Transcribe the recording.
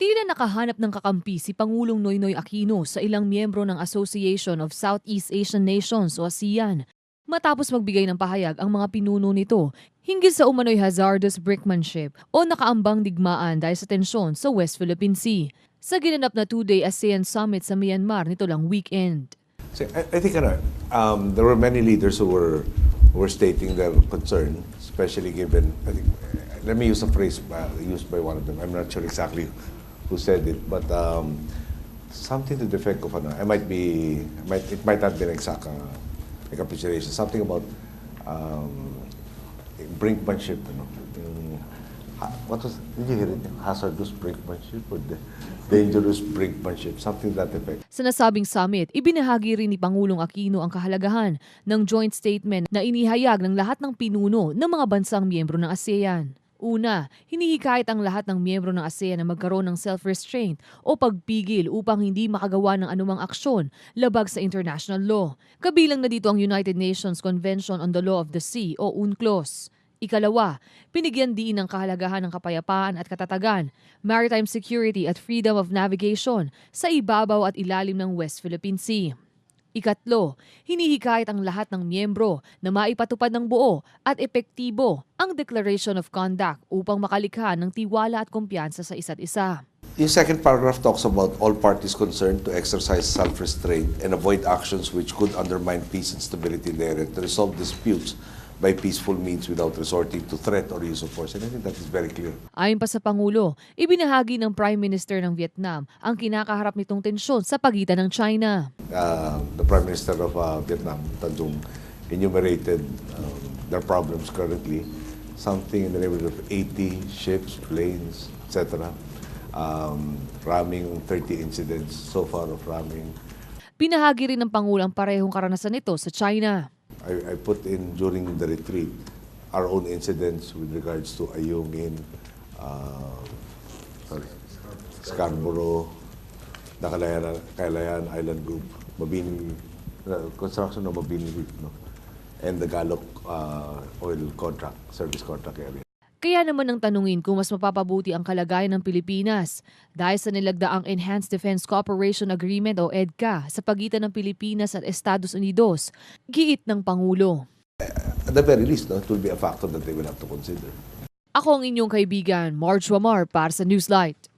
Tila nakahanap ng kakampi si Pangulong Noynoy Aquino sa ilang miyembro ng Association of Southeast Asian Nations o ASEAN matapos magbigay ng pahayag ang mga pinuno nito hinggil sa umano'y hazardous brinkmanship o nakaambang digmaan dahil sa tensyon sa West Philippine Sea sa ginanap na two-day ASEAN Summit sa Myanmar nito lang weekend. So, I, I think ano, um, there were many leaders who were were stating their concern, especially given. I think, let me use a phrase uh, used by one of them. I'm not sure exactly who said it, but um, something to the effect of ano, I might be, might it might not be an exact uh, recapitulation. Something about um, brinkmanship, ano, yung, ha- what was, did you hear it? Hazardous brinkmanship or the dangerous brinkmanship, something to that effect. Sa nasabing summit, ibinahagi rin ni Pangulong Aquino ang kahalagahan ng joint statement na inihayag ng lahat ng pinuno ng mga bansang miyembro ng ASEAN. Una, hinihikayat ang lahat ng miyembro ng ASEAN na magkaroon ng self-restraint o pagpigil upang hindi makagawa ng anumang aksyon labag sa international law. Kabilang na dito ang United Nations Convention on the Law of the Sea o UNCLOS. Ikalawa, pinigyan diin ng kahalagahan ng kapayapaan at katatagan, maritime security at freedom of navigation sa ibabaw at ilalim ng West Philippine Sea. Ikatlo, hinihikayat ang lahat ng miyembro na maipatupad ng buo at epektibo ang Declaration of Conduct upang makalikha ng tiwala at kumpiyansa sa isa't isa. Yung second paragraph talks about all parties concerned to exercise self-restraint and avoid actions which could undermine peace and stability in the area to resolve disputes by peaceful means without resorting to threat or use of force. And I think that is very clear. Ayon pa sa Pangulo, ibinahagi ng Prime Minister ng Vietnam ang kinakaharap nitong tensyon sa pagitan ng China. Uh, the Prime Minister of uh, Vietnam, Tan Dung, enumerated um, their problems currently. Something in the neighborhood of 80 ships, planes, etc. Um, ramming, 30 incidents so far of ramming. Pinahagi rin ng Pangulo ang parehong karanasan nito sa China. I, I put in during the retreat our own incidents with regards to Ayungin, uh, Scarborough, Nakalayan, Kalayan Island Group, Mabini, uh, construction of Mabini Reef, no? and the Gallup uh, oil contract, service contract area. Kaya naman ang tanungin kung mas mapapabuti ang kalagayan ng Pilipinas dahil sa nilagdaang Enhanced Defense Cooperation Agreement o EDCA sa pagitan ng Pilipinas at Estados Unidos, giit ng Pangulo. At the very least, no, it will be a factor that they will have to consider. Ako ang inyong kaibigan, Marge Wamar para sa Newslight.